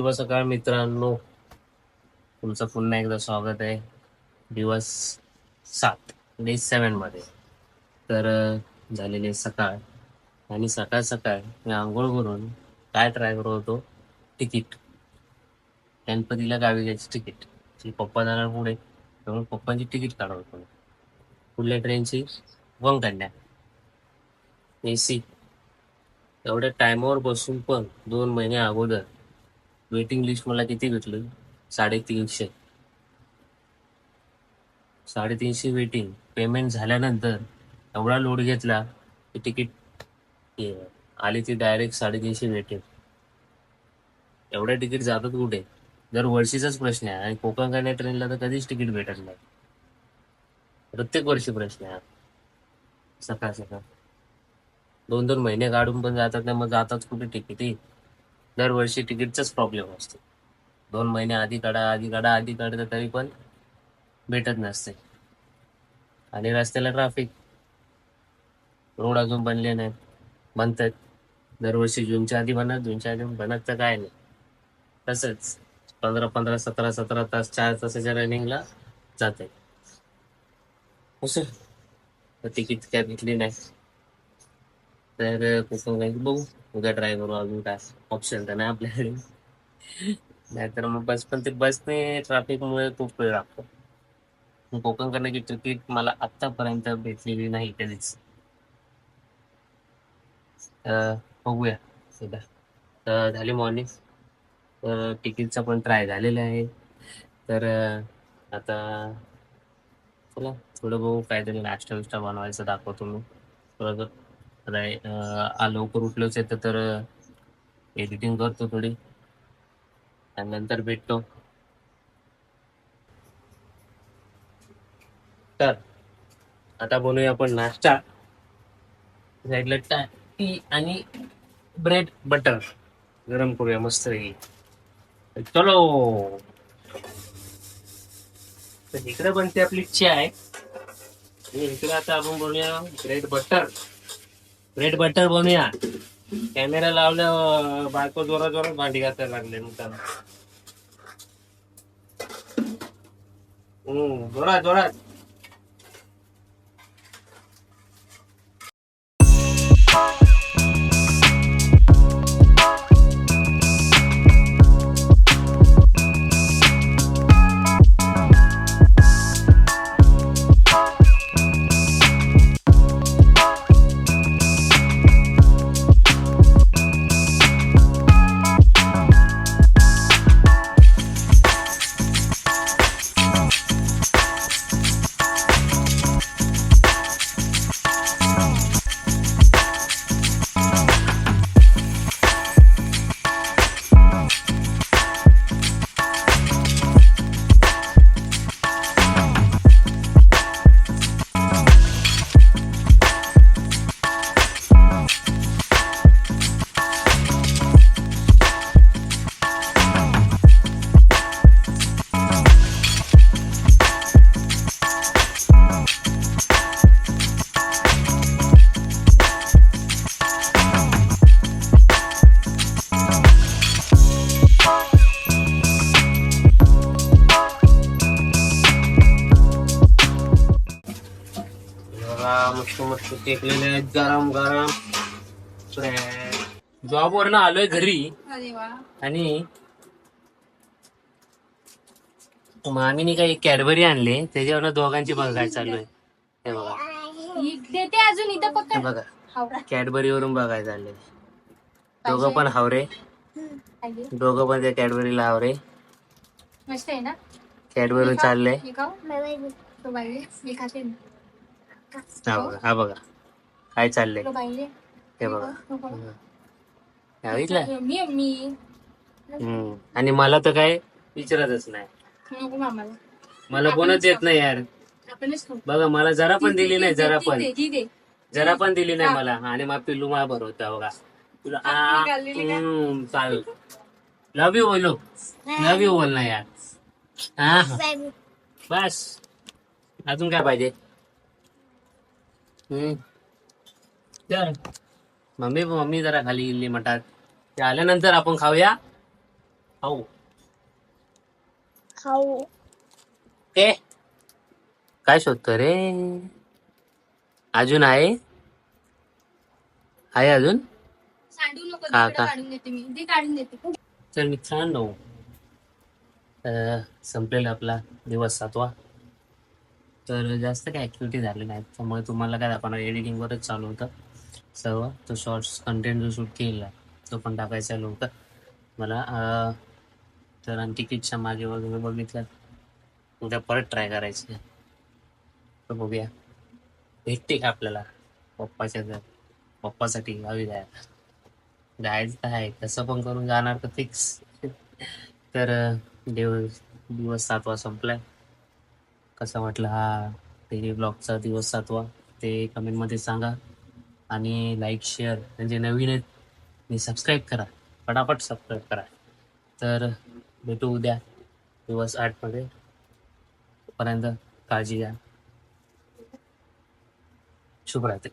शुभ सकाळ मित्रांनो. तुमचं पुन्हा एकदा स्वागत आहे. दिवस सात डे सेवनमध्ये. तर झालेले सकाळ. आणि सकाळ सकाळ मी आंघोळ करून काय ट्राय करत होतो? तिकीट. गणपतीला गावी घ्यायची तिकीट. पप्पा जाणार पुढे त्यामुळे पप्पांची तिकीट काढत होतो पुढल्या ट्रेनची वंकन्या ए सी एवढ्या टायमावर बसून पण दोन महिने अगोदर वेटिंग लिस्ट मला किती भेटलं? साडेतीनशे. साडेतीनशे वेटिंग. पेमेंट झाल्यानंतर एवढा लोड घेतला की तिकीट आली ती डायरेक्ट साडेतीनशे वेटिंग. एवढ्या तिकीट जातात कुठे? दर वर्षीचाच प्रश्न आहे आणि कोकण कन्या ट्रेनला तर कधीच तिकीट भेटत नाही. प्रत्येक वर्षी प्रश्न आहे. सकाळ सकाळ. दोन दोन महिने काढून पण जातात नाही मग जातात कुठे तिकीट? दरवर्षी तिकीटचाच प्रॉब्लेम असतो. दोन महिने आधी काढा आधी काढा आधी काढतं तरी पण भेटत नसते. आणि रस्त्याला ट्राफिक रोड अजून बनले नाहीत. म्हणतात दरवर्षी जूनच्या आधी बनत जूनच्या आधी बनत तर काय नाही. तसंच पंधरा पंधरा सतरा सतरा तास चार तासाच्या रनिंगला जाते असं. तिकीट काय भेटली नाही. तर कोकण बँक बघू. उद्या ट्राय करू अजून काय ऑप्शन तर नाही आपल्याकडे. नाहीतर मग बस पण ते बसने ट्रॅफिकमुळे खूप वेळ लागतो. कोकण करण्याची तिकीट मला आतापर्यंत भेटलेली नाही कधीच. बघूया सध्या. तर झाली मॉर्निंग तर तिकीटचा पण ट्राय झालेला आहे. तर आता चला थोडं बघू काहीतरी नाश्ता विष्टा बनवायचं दाखवतो मी. थोडं राय आ लवकर उठलोच येत तर एडिटिंग करतो थोडी. आणि नंतर भेटतो. तर आता बनवूया आपण नाश्ता. साईडला टा टी आणि ब्रेड बटर. गरम करूया मस्त चलो. तर इकडे बनते आपली चाय. इकडे आता आपण बनवूया ब्रेड बटर. ब्रेड बटर बनूया. कॅमेरा लावल्या बायको जोरा जोरात भांडी घासायला लागले मग हम्म जोरात जोरात. मस्त टेकलेले आहेत गरम गरम. जॉब वरनं आलोय घरी. आणि मामीने काही कॅडबरी आणले. त्याच्यावरनं दोघांची बघा काय चालू आहे हे बघा अजून इथं हे बघा. कॅडबरी वरून बघायला चालले दोघं पण हावरे. दोघं पण त्या कॅडबरीला हावरे मस्त आहे ना? कॅडबरी चालले हा बघा हा बघा. काय चाललंय? हे बघा. हा, बघितलं? मी मी. हम्म. आणि मला तर काय विचारतच नाही. नको मामाला मला. कोणच येत नाही यार. आपणच खाऊ. बघा मला जरा पण दिली नाही जरा पण. दे, ती दे. जरा पण दिली नाही मला. आणि मग पिल्लू मला भरवता बघा. तुला आ? हम्म, चालेल लव यू बोलो लव यू बोल ना यार. हा हा. बस. अजून काय पाहिजे? हम्म चल. मम्मी मम्मी जरा खाली गेली मटात ते आल्यानंतर आपण खाऊया खाऊ खाऊ ते काय शोधतो रे अजून आहे आहे अजून सांडू नको का- तिकडे का? काढून देते मी ती काढून देते तर मित्रांनो अं, संपलेला आपला दिवस सातवा तर जास्त काही ऍक्टिव्हिटी झाली नाही. त्यामुळे तुम्हाला काय दाखवणार एडिटिंगवरच चालू होतं. सर्व तो शॉर्ट्स कंटेंट जो शूट केलेला तो पण टाकायचा होता. मला तर आणि तिकीटच्या मागे वगैरे बघितलं. उद्या परत ट्राय करायचे. तर बघूया. भेटते का आपल्याला? पप्पाच्या घर. पप्पासाठी गावी जायला. जायचं तर आहे. कसं पण करून जाणार तर फिक्स तर देव दिवस दिवस सातवा संपलाय. कसा वाटला हा डेली ब्लॉगचा दिवस सातवा ते कमेंटमध्ये सांगा. आणि लाईक शेअर म्हणजे नवीन आहेत आणि सबस्क्राईब करा. फटाफट सबस्क्राईब करा. तर भेटू उद्या दिवस आठमध्ये तोपर्यंत काळजी घ्या. शुभरात्री.